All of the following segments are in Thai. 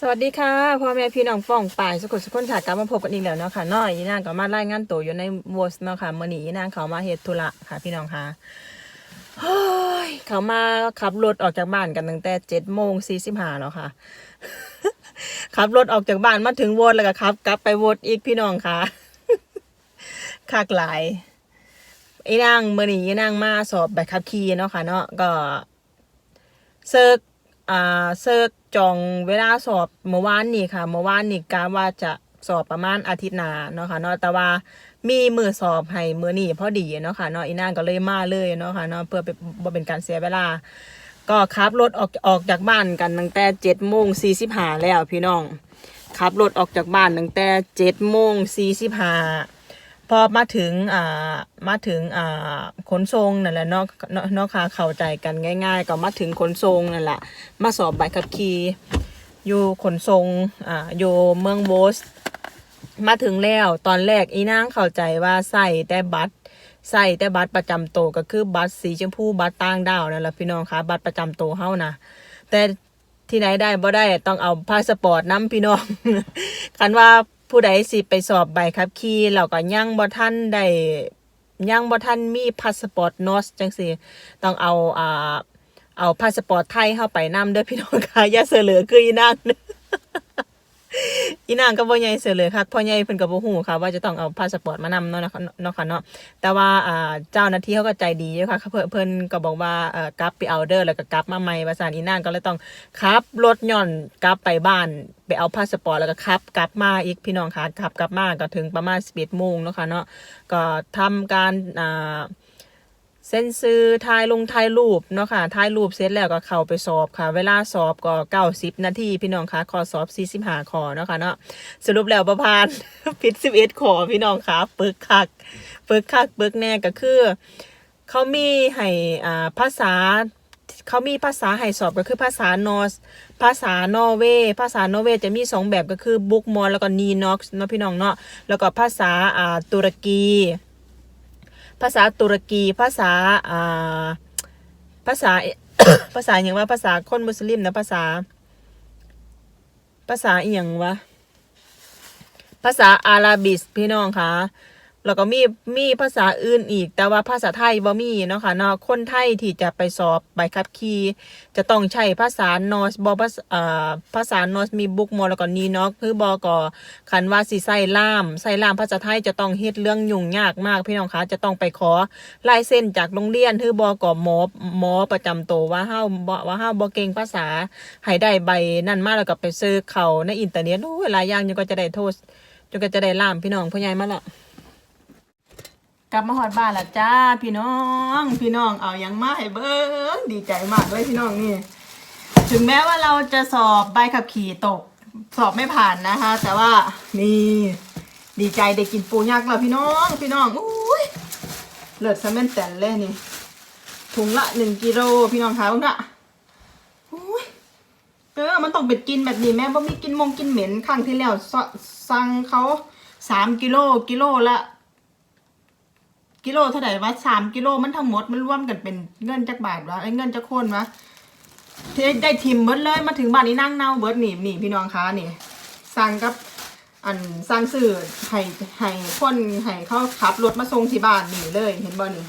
สวัสดีค่ะพ่อแม่พี่น้องป้องป่ายสุขุสุขคนค่ะกลับมาพบกันอีกแล้วเนาะค่ะน้อยอีนางก็มารายงานตัวอยู่ในวอสเนาะค่ะมื่อนี้นางเขามาเฮ็ดธุระค่ะ พี่น้องค่ะเฮ้ยเขามาขับรถออกจากบ้านกันตั้งแต่เจ็ดโมงสี่สิบห้าแล้วค่ะขับรถออกจากบ้านมาถึงวอดแล้วก็ขับ กลับไปวอดอีกพี่น้องค่ะคากหลายอีนางมื่อนี้นางมาสอบใบขับขี่เนาะค่ะ เนาะก็เซิร์กอ่าเซิร์ก จองเวลาสอบเมื่อวานนี่ค่ะเมื่อวานนี่กะว่าจะสอบประมาณอาทิตย์หน้าเนาะค่ะเนาะแต่ว่ามีมือสอบให้มือนี่พอดีเนาะค่ะเนาะอีนางก็เลยมาเลยเนาะค่ะเนาะเพื่อเป็นบ่เป็นการเสียเวลา ก็ขับรถออกออกจากบ้านกันตั้งแต่เจ็ดโมงสี่สิบห้าแล้วพี่น้องขับรถออกจากบ้านตั้งแต่เจ็ดโมงสี่สิบห้า พอมาถึงอ่ามาถึงอ่าขนส่งนั่นแหละเนาะเนาะเนาะค่ะเข้าใจกันง่าย ๆ ก็มาถึงขนส่งนั่นแหละมาสอบใบขับขี่อยู่ขนส่งอ่าอยู่เมืองโบสมาถึงแล้วตอนแรกอีนางเข้าใจว่าใส่แต่บัตรใส่แต่บัตรประจำตัวก็คือบัตรสีชมพูบัตรต่างดาวนั่นแหละพี่น้องคะบัตรประจำตัวเฮานะแต่ที่ไหนได้บ่ได้ต้องเอาพาสปอร์ตนํพี่น้องคันว่า ผู้ใดสิไปสอบใบขับขี่เราก็ยังบ่ท่านได้ยังบ่ท่านมีพาสปอร์ตนอสจังซี่ต้องเอาอ่าเอาพาสปอร์ตไทยเข้าไปนํเด้อพี่น้องค่ะอย่าเสลือคืออีนาง อีนางก็บ่ใหญ่เสือเลยค่ะพ่อใหญ่เพิ่นก็บ่ฮู้ค่ะ ว่าจะต้องเอาพาสปอร์ตมานำเนาะนะคะเนาะค่ะเนาะแต่ว่าอ่าเจ้าหน้าที่เขาก็ใจดีอยู่ค่ะเพิ่นเพิ่นก็บอกว่าเอ่อกลับไปเอาเด้อแล้วก็กลับมาใหม่ว่าซั่นอีนางก็เลยต้องขับรถย่อนกลับไปบ้านไปเอาพาสปอร์ตแล้วก็ขับกลับมาอีกพี่น้องค่ะขับกลับมาก็ถึงประมาณ11โมงเนาะค่ะเนาะก็ทำการอ่า เส้นซื้อถ่ายลงถ่ายรูปเนาะค่ะถ่ายรูปเสร็จแล้วก็เข้าไปสอบค่ะ เวลาสอบก็เก้าสิบนาทีพี่น้องคะขอสอบสี่สิบห้าขอเนาะค่ะเนาะสรุปแล้วประพานผิดสิบเอ็ดขอพี่น้องคะปึกคักปึกคักปึกแน่ก็คือ เขามีให้อ่าภาษาเขามีภาษาให้สอบก็คือภาษานอสภาษานอร์เวย์ภาษานอร์เวย์จะมีสองแบบก็คือบุกมอลแล้วก็นีน็อกซ์เนาะพี่น้องเนาะแล้วก็ภาษาอ่าตุรกี ภาษาตุรกีภาษาอ่าภาษาภาษาอย่างว่าภาษาคนมุสลิมนะภาษา ภาษาอย่างวะภาษาอาราบิสพี่น้องคะ แล้วก็มีมีภาษาอื่นอีก แต่ว่าภาษาไทยบ่มีเนาะค่ะเนาะคนไทยที่จะไปสอบใบขับขี่จะต้องใช้ภาษานอสบอภาษาอ่าภาษานอสมีบุกมอแล้วก็นีน็อคือบอกอคันว่าสิใส่ล่ามใส่ล่ามภาษาไทยจะต้องเฮ็ดเรื่องยุ่งยากมากพี่น้องคะจะต้องไปขอลายเส้นจากโรงเรียนคือบอกอหมอหมอประจำตัวว่าเฮาบ่ว่าเฮาบ่เก่งภาษาให้ได้ใบนั่นมาแล้วก็ไปซื้อเขาในอินเทอร์เน็ตโอ้ยหลายอย่างจนก็จะได้โทษจนก็จะได้ล่ามพี่น้องพ่อใหญ่มาละ กลับมาหอดบ้านละจ้า พี่น้อง พี่น้องเอายังมาให้เบิ้งดีใจมากเลยพี่น้องนี่ ถึงแม้ว่าเราจะสอบใบขับขี่ตก สอบไม่ผ่านนะคะ แต่ว่านี่ดีใจได้กินปูยักษ์แล้วพี่น้อง พี่น้องอุ้ยเลิศซะแม่นแต่นเลยนี่ถุงละหนึ่งกิโลพี่น้องคะว่าอุ้ยเออมันต้องเป็นกินแบบนี้แม่บ่มีกินมงกินเหม็นครั้งที่แล้วสั่งเขาสามกิโลกิโลละ กิโลเท่าไหร่วะสามกิโลมันทั้งหมดมันรวมกันเป็นเงินจักบาทวะไอ้เงินจักโคนวะที่ได้ทิมเบิดเลยมาถึงบ้านนี้นั่งเน่าเบิดหนีนี่พี่น้องคะนี่สั่งกับอันสั่งซื้อให้ให้คนให้เขาขับรถมาส่งที่บ้านนี่เลย เห็นบ่นี่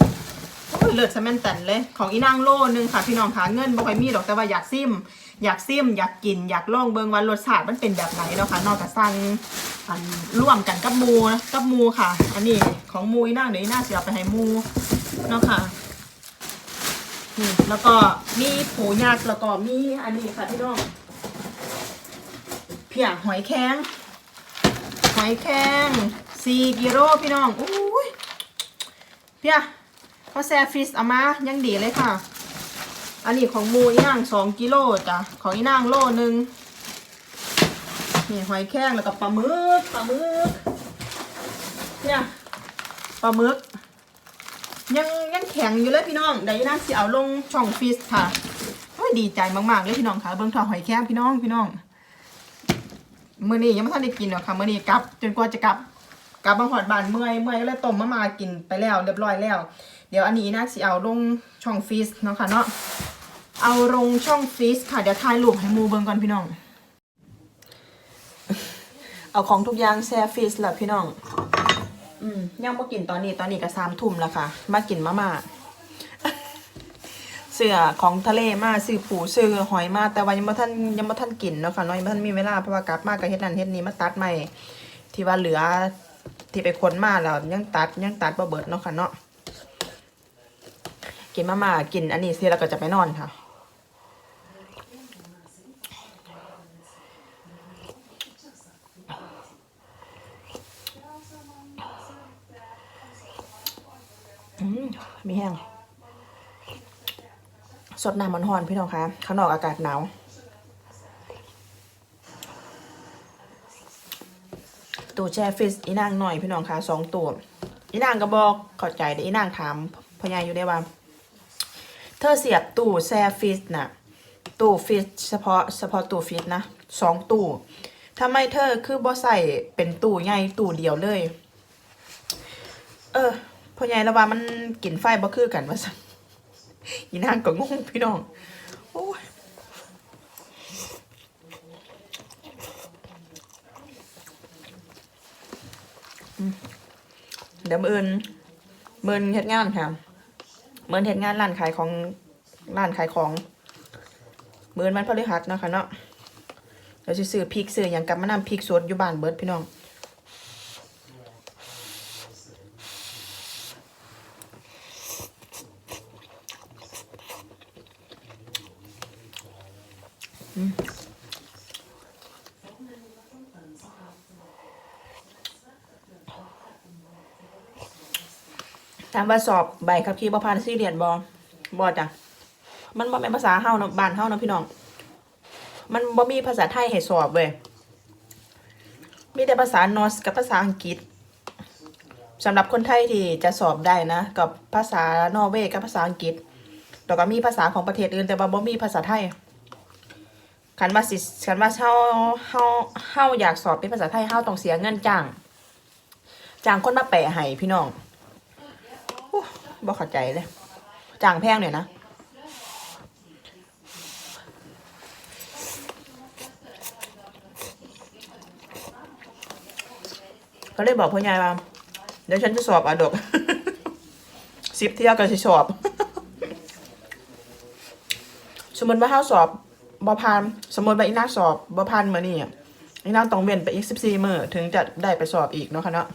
เลิศสแมนแตนเลย ของอีนางโลนึงค่ะพี่น้องคะเงินบ่ค่อยมีดอกแต่ว่าอยากซิม อยากซิมอยากกิน อยากลองเบิ่งว่ารสชาติมันเป็นแบบไหนเนาะค่ะนอกจากสั่งอันร่วมกันกับมูกับมูค่ะ อันนี้ของมูอีน่างเดี๋ยวอีน่างสิเอาไปให้มูเนาะค่ะนี่แล้วก็มีปูยักแล้วก็มีอันนี้ค่ะพี่น้องเพียหอยแข็งหอยแครงสี่กิโลพี่น้องอุ้ยเพียพอแซฟิสเอามายังดีเลยค่ะ อันนี้ของมูอีนางสองกิโลจ้ะ ของอีนางโลหนึ่งนี่หอยแครงแล้วก็ปลาหมึกปลาหมึกเนี่ยปลาหมึกยังยังแข็งอยู่เลยพี่น้องเดี๋ยวอีนางสิเอาลงช่องฟิสค่ะโอ้ยดีใจมากๆเลยพี่น้องค่ะเบิ่งทอดหอยแครงพี่น้องพี่น้องมื่อนี้ยังไม่ทันได้กินหรอกค่ะมื่อนี้กลับ จนกว่าจะกลับกลับมาหอดบานเมื่อยเมื่อยก็เลยต้มมามากินไปแล้วเรียบร้อยแล้ว เดี๋ยวอันนี้นะสิเอาลงช่องฟีสเนาะค่ะเนาะ เอาลงช่องฟีสค่ะ เดี๋ยวถ่ายรูปให้หมูเบิ่งก่อนพี่น้อง เอาของทุกอย่างแช่ฟรีซแล้วพี่น้อง อืมยังมากินตอนนี้ตอนนี้ก็สามทุ่มแล้วค่ะ มากินมาม่าเสือของทะเลมาซื้อปูซื้อหอยมาแต่ว่ายังไม่ท่านยังไม่ท่านกินเนาะค่ะน้อยไม่ท่านมีเวลาเพราะว่ากลับมากับเฮ็ดนั่นเฮ็ดนี้มาตัดใหม่ ที่ว่าเหลือที่ไปค้นมาแล้วยังตัดยังตัดบ่เบิดเนาะค่ะเนาะกินมาม่ากินอันนี้เสร็จแล้วก็จะไปนอนค่ะ มีแห้ง สดน้ำมันหอนพี่น้องคะข้างนอกอากาศหนาวตู้แช่ฟรีซอีนางหน่อยพี่น้องคะสองตัวอีนางก็บอกเขอใจเดี๋ยวอีนางถามพญายอยู่ได้ว่า เธอเสียบตู้แช่ฟรีซน่ะตู้ฟรีซเฉพาะเฉพาะตู้ฟรีซนะสองตู้ทำไมเธอคือบ่ใส่เป็นตู้ใหญ่ตู้เดียวเลย เออ พ่อใหญ่ละว่ามันกินไฟบ่คือกันว่าซั่นอีนางก็งงพี่น้องโอ้ยเดี๋ยวมืออื่นมือนเฮ็ดงานค่ะมือนเฮ็ดงานร้านขายของร้านขายของมือนมันพฤหัสนะคะเนาะเดี๋ยวสิซื้อพริกซื้อหยังกับมานำพริกสดอยู่บ้านเบิร์ดพี่น้อง ถามว่าสอบใบขับขี่บ่ผ่านซีเรียนบ่บ่จ้ะมันบ่เป็นภาษาเฮาเนาะบ้านเฮาเนาะพี่น้อง มันบ่มีภาษาไทยให้สอบเว้ยมีแต่ภาษานอสกับภาษาอังกฤษสำหรับคนไทยที่จะสอบได้นะ กับภาษานอร์เวย์กับภาษาอังกฤษแล้วก็มีภาษาของประเทศอื่นแต่ว่าบ่มีภาษาไทย คันว่าสิคันว่าเฮาเฮาเฮาอยากสอบเป็นภาษาไทยเฮาต้องเสียเงินจ้างจ้างคนมาแปลให้พี่น้องบ่เข้าใจเลยจ่างแพงหน่อยนะก็เลยบอกพ่อใหญ่ว่า เดี๋ยวฉันจะสอบอะดกสิบเที่ยวก็จะสอบ สมมติว่าเฮาสอบ บอพานสมมติว่าอีนางสอบบอพานมานี่อะอีนางต้องเว้นไปอีกสิบสี่มื้อถึงจะได้ไปสอบอีกเนาะค่ะเนาะ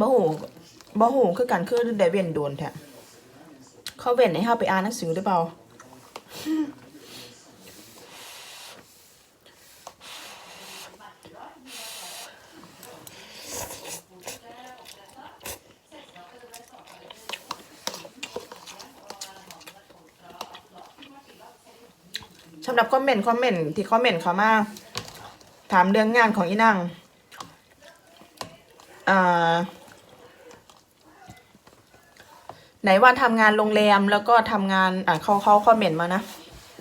บ่หูบ่หูคือกันคือได้เว้นโดนแท้เขาเว้นให้เฮาไปอ่านหนังสือหรือเปล่า สำหรับคอมเมนต์คอมเมนต์ที่คอมเมนต์เขามาถามเรื่องงานของอีนางอ่าไหนว่าทำงานโรงแรมแล้วก็ทำงานอ่าเขาเขาคอมเมนต์มานะ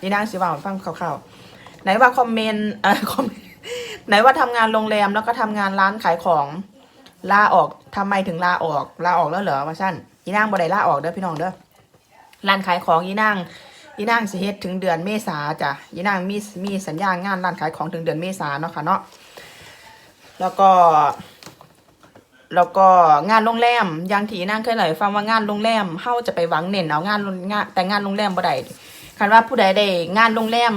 นี่นางสิว่าให้ฟังคร่าวๆไหนว่าคอมเมนต์อ่าคอมไหนว่าทำงานโรงแรมแล้วก็ทำงานร้านขายของลาออกทำไมถึงลาออกลาออกแล้วเหรอว่าสั้นยีนางบ่ได้ลาออกเด้อพี่น้องเด้อร้านขายของยีนาง ยีนางสิเฮ็ดถึงเดือนเมษาจ้ะยีนางมีมีสัญญางานร้านขายของถึงเดือนเมษาเนาะค่ะเนาะแล้วก็แล้วก็งานโรงแรมอยังที่นั่งเคยเล่าให้ฟังว่างานโรงแรมเฮาจะไปหวังเน้นเอางานงานแต่งานโรงแรมบ่ได้คันว่าผู้ใดได้งานโรงแรม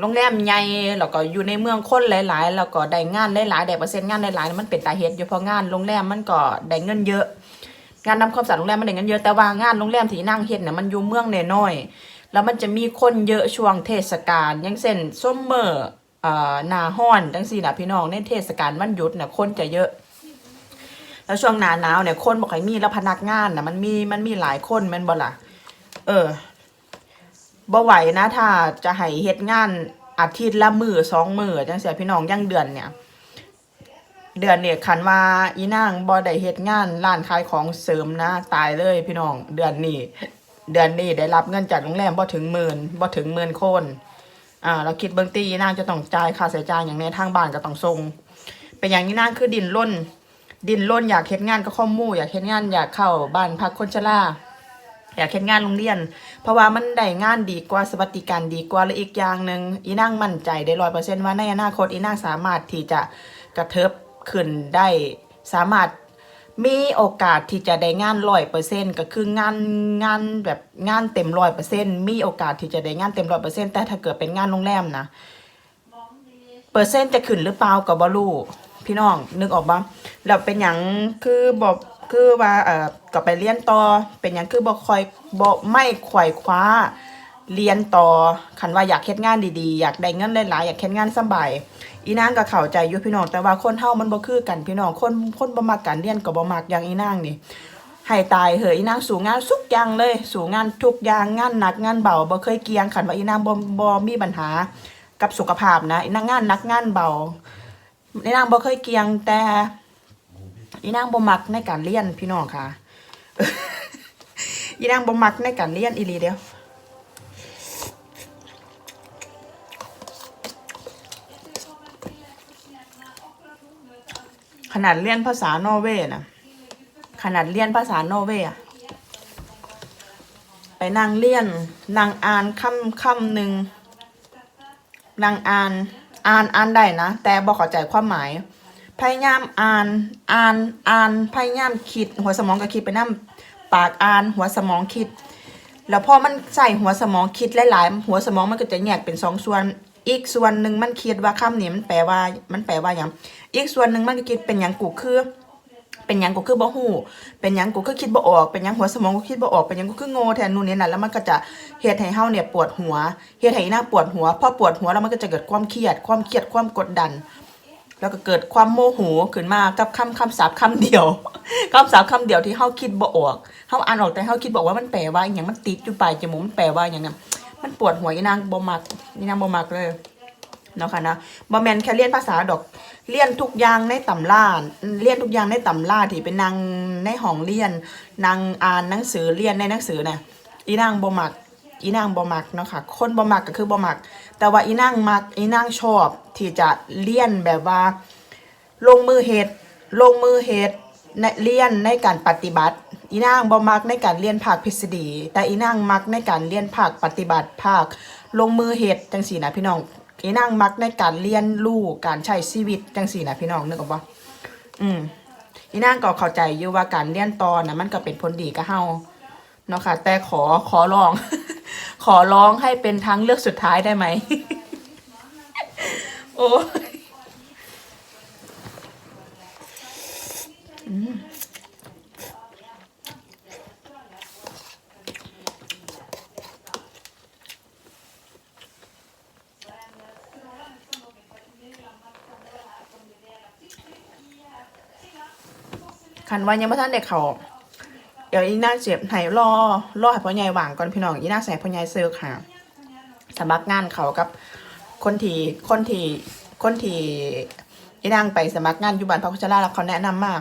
โรงแรมใหญ่แล้วก็อยู่ในเมืองคนหลาย ๆ แล้วก็ได้งานหลายๆได้เปอร์เซ็นต์งานหลายๆมันเป็นตาเฮ็ดอยู่เพราะงานโรงแรมมันก็ได้เงินเยอะ งานนำความสะอาดโรงแรมมันได้เงินเยอะแต่ว่างานโรงแรมที่นั่งเฮ็ดน่ะมันอยู่เมืองน้อยๆ แล้วมันจะมีคนเยอะช่วงเทศกาลอย่างเช่นซัมเมอร์นาร้อนจังซี่นะพี่น้องในเทศกาลวันหยุดน่ะคนจะเยอะ แล้วช่วงหนาหนาวเนี่ยคนบอกให้มีแล้วพนักงานนะมันมีมันมีหลายคนมันบ่ละเออบ่ไหวนะถ้าจะให้เฮ็ดงานอาทิตย์ละมือสองมือจังเสียพี่น้องยังเดือนเนี่ย เดือนเนี่ยคันว่าอีนางบ่ได้เฮ็ดงานร้านขายของเสริมนะ ตายเลยพี่น้องเดือนนี้ เดือนนี้ได้รับเงินจากโรงแรมบ่ถึงหมื่นบ่ถึงหมื่นคนอ่าเราคิดเบิ่งตีนางจะต้องจ่ายค่าใช้จ่ายอย่างในทางบ้านก็ต้องส่งเป็นอย่างนี้นางคือดินร่นดินร่นอยากเฮ็ดงานก็ข้อมู่อยากเฮ็ดงานอยากเข้าบ้านพักคนชราอยากเฮ็ดงานโรงเรียน เพราะว่ามันได้งานดีกว่าสวัสดิการดีกว่าและอีกอย่างหนึ่งอีนางมั่นใจได้ร้อยเปอร์เซ็นต์ว่าในอนาคตอีนางสามารถที่จะกระเทิบขึ้นได้สามารถ มีโอกาสที่จะได้งานร้อยเปอร์เซ็นต์ก็คืองานงานแบบงานเต็มร้อยเปอร์เซ็นต์มีโอกาสที่จะได้งานเต็มร้อยเปอร์เซ็นต์แต่ถ้าเกิดเป็นงานโรงแรมนะเปอร์เซ็นต์จะขึ้นหรือเปล่ากับบรูพี่น้องนึกออกบ้างแล้วเป็นอย่างคือบอกคือว่าเออก็ไปเรียนต่อเป็นอย่างคือบอกคอยบอกไม่ขวายคว้า เรียนต่อคันว่าอยากเฮ็ดงานดีๆ อยากได้เงินหลายๆอยากเฮ็ดงานสบายอีนางก็เข้าใจอยู่พี่น้องแต่ว่าคนเฮามันบ่คือกันพี่น้องคนคนบ่มักการเรียนก็บ่มักอย่างอีนางนี่ให้ตายเหอะอีนางสู่งานทุกอย่างเลย สู่งานทุกอย่างงานหนักงานเบาบ่เคยเกียงขันว่าอีนางบ่บ่มีปัญหากับสุขภาพนะอีนางงานหนักงานเบาอีนางบ่เคยเกียงแต่อีนางบ่มักในการเรียนพี่น้องค่ะอีนางบ่มักในการเรียนอีหลีเดียว ขนาดเรียนภาษานอร์เวย์นะขนาดเรียนภาษานอร์เวย์อะไปนั่งเรียนนั่งอ่านคำคำหนึ่งนั่งอ่านอ่านอ่านได้นะ แต่บอกเข้าใจความหมาย พยายามอ่านอ่านอ่านพยายามคิด หัวสมองก็คิดไปนั่ปากอ่านหัวสมองคิด แล้วพอมันใส่หัวสมองคิดหลายๆหัวสมองมันก็จะแยกเป็นสองส่วน อีกส่วนหนึ่งมันคิดว่าคำนี้มันแปลว่า มันแปลว่าอย่างอีกส่วนหนึ่งมันก็คิดเป็นอย่างกูคือ เป็นยังกูคือบ่ฮู้เป็นยังกูคือคิดบ่ออก เป็นยังหัวสมองกูคิดบ่ออก เป็นยังกูคือโง่แทนนู่นนี่นั่นแล้วมันก็จะเฮ็ดให้เฮาเนี่ยปวดหัวเฮ็ดให้หน้าปวดหัว พอปวดหัวแล้วมันก็จะเกิดความเครียด ความเครียด ความกดดัน แล้วก็เกิดความโมโหขึ้นมากับคำคำศัพท์คำเดียวคำศัพท์คำเดียวที่เฮาคิดบ่ออก เฮาอ่านออกแต่เฮาคิดบอกว่ามันแปลว่าอหยังมันติดอยู่ปลายจมูกมันแปลว่าอหยังน่ะ มันปวดหัวอีนางบ่มักอีนางบ่มักเลยเนาะค่ะนะบ่แมนแค่เรียนภาษาดอกเรียนทุกอย่างในตำราเรียนทุกอย่างในตำราที่เป็นนางในห้องเรียนนางอ่านหนังสือเรียนในหนังสือน่ะอีนางบ่มักอีนางบ่มักเนาะค่ะคนบ่มักก็คือบ่มัก แต่ว่าอีนางมักอีนางชอบที่จะเรียนแบบว่า ลงมือเฮ็ดลงมือเฮ็ดใน เรียนในการปฏิบัติ อีนางบ่มักในการเรียนภาคทฤษฎี แต่อีนางมักในการเรียนภาคปฏิบัติภาคลงมือเฮ็ดจังซี่นะพี่น้องอีนางมักในการเรียนรู้การใช้ชีวิตจังซี่นะพี่น้องนึกออกปะอืมอีนางก็เข้าใจอยู่ว่าการเรียนตอนนะมันก็เป็นผลดีกับเฮาเนาะค่ะ แต่ขอขอร้อง ขอร้องให้เป็นทางเลือกสุดท้ายได้ไหม โอ้ คันว่ายังไม่ทันเด็กเขาเดี๋ยวอีน่าเจ็บไหนรอรอให้พ่อใหญ่หว่างก่อนพี่น้องอีน่าใส่พ่อใหญ่เซิร์ค่ะสมัครงานเขากับคนที่คนที่คนที่อีนางไปสมัครงานอยู่บ้านพระพุทธราแล้วเขาแนะนำมาก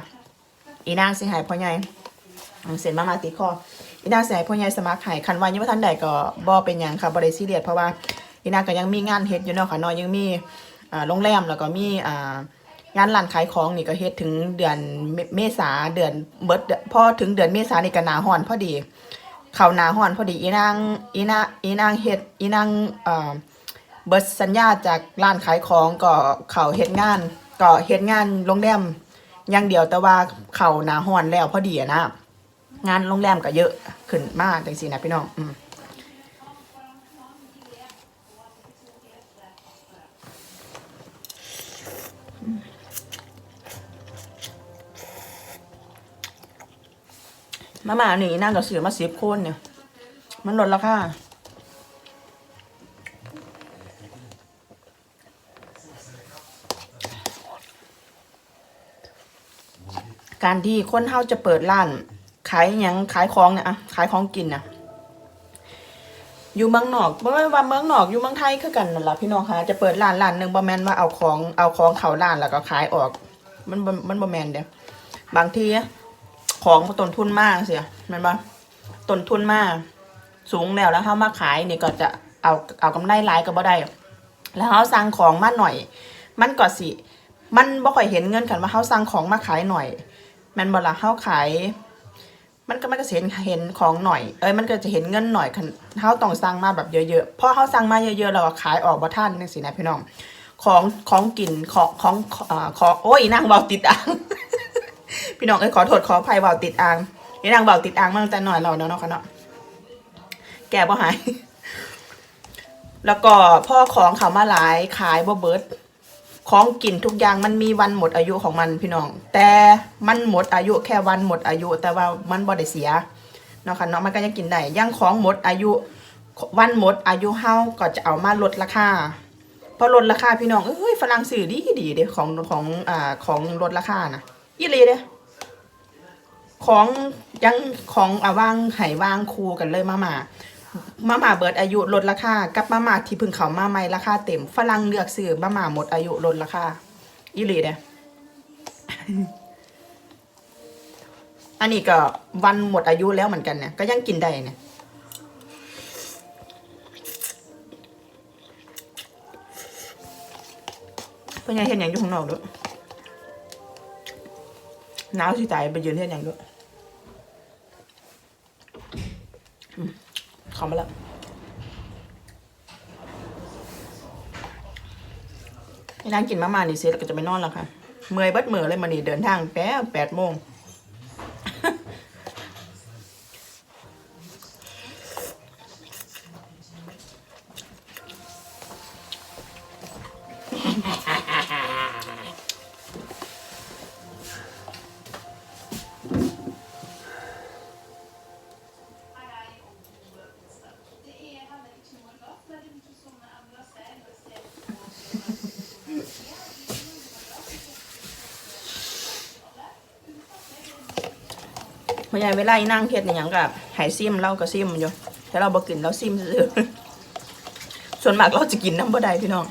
อีนางสิใหายพ่อใหญ่เสร็จมามาติคออีนางสิหายพ่อใหญ่สมัครหายคันวันยังไม่ทันใดก็บ่เป็นหยังค่ะบ่ได้ซีเรียสเพราะว่าอีนางก็ยังมีงานเฮ็ดอยู่เนาะค่ะนาะยังมีโรงแรมแล้วก็มีอ่า งานร้านขายของนี่ก็เฮ็ดถึงเดือนเมเมษาเดือนเบิดพอถึงเดือนเมษานี่ก็หนาฮ้อนพอดี เข้าหนาฮ้อนพอดีอีนางอีนางอีนางเฮ็ดอีนางเอ่อเบิดสัญญาจากร้านขายของก็เข้าเฮ็ดงาน ก็เฮ็ดงานโรงแรมอย่างเดียวแต่ว่าเข้าหนาฮ้อนแล้วพอดีนะงานโรงแรมก็เยอะขึ้นมากจังซี่นะพี่น้องอืม มาม่าหนีนั่งกับเสือมาสิบคนเนี่ย มันลดราคาการที่คนเฮาจะเปิดร้าน ขายยังขายของเนี่ยอะขายของกินน่ะอยู่เมืองนอกบ่แม่ว่าเมืองนอกอยู่เมืองไทยคือกันนั่นล่ะพี่น้องคะจะเปิดร้านร้านหนึ่งบ่แมนว่าเอาของเอาของเข้าร้านแล้วก็ขายออก มันมันบ่แมนเด้บางที ของต้นทุนมากเสียแมันบ่ต้นทุนมาก สูงแล้วแล้วเขามาขายนี่ก็จะเอาเอากำไรหลายก็บ่ได้ แล้วเขาสั่งของมาหน่อย มันก็สิ มันบ่ค่อยเห็นเงินกันว่าเขาสั่งของมาขายหน่อยแมันบ่ละเขาขายมันก็มันก็เห็นเห็นของหน่อย เอ้ยมันก็จะเห็นเงินหน่อยคันเฮาต้องสั่งมาแบบเยอะๆเพราะเฮาสั่งมาเยอะๆเราก็ขายออกบ่ทันจังซี่นะพี่น้อง ของของกินของของอ่าของโอ้ยนางเบาติดอ่าง พี่น้องเอ้ยขอโทษขออภัยเบาติดอ่างนี่นางเบาติดอ่างมาตั้งแต่หน่อยเราเนาะเนาะค่ะเนาะแก่บ่หาย แล้วก็พ่อของเขามาหลายขายบ่เบิดของกินทุกอย่างมันมีวันหมดอายุของมันพี่น้อง แต่มันหมดอายุแค่วันหมดอายุ แต่ว่ามันบ่ได้เสียเนาะค่ะเนาะมันก็ยังกินได้ย่างของหมดอายุ วันหมดอายุเฮาก็จะเอามาลดราคาพอลดราคาพี่น้องเอ้ยฝรั่งซื้อดีดีเด้ของของอ่าของลดราคานะ อีหลีเด้ของยังของอ่าวางไห้วางคูกันเลยมามามาม่าเบิดอายุลดราคากับมาม่าที่พิ่งเขามาใหม่ราคาเต็มฝรั่งเลือกซื้อมาม่าหมดอายุลดราคาอีหลีเด้อันนี้ก็วันหมดอายุแล้วเหมือนกันเนี่ยก็ยังกินได้เนี่ยเพื่อนยังเห็นอย่างอยู่ข้างนอกด้วย หนาวสิตายไปยืนเทียนอย่างด้วยอืมเข้ามาแล้วนั่งกินมาม่านี่เสร็จแล้วก็จะไปนอนแล้วค่ะ เมื่อยบัดเมื่อเลยมานี่เดินทางแป๊บแปดโมง พยายเวลาอีนั่งเฮ็ดอย่างกับหายซิมเราก็ซิมอยู่แต่เราบ่กินเราซิมซื่อๆส่วนมากเราจะกินน้ำบ่ได้พี่น้อง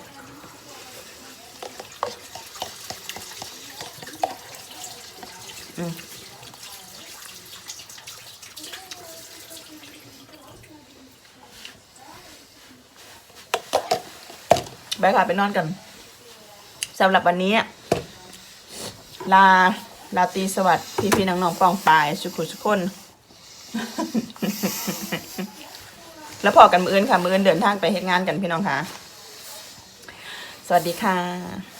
ไปค่ะไปนอนกันสำหรับวันนี้ ลา ลาตรีสวัสดิ์พี่พี่น้องๆปองปายสุขุสุคน แล้วพอกันมืออื่นค่ะ มืออื่นเดินทางไปเฮ็ดงานกันพี่น้องค่ะ สวัสดีค่ะ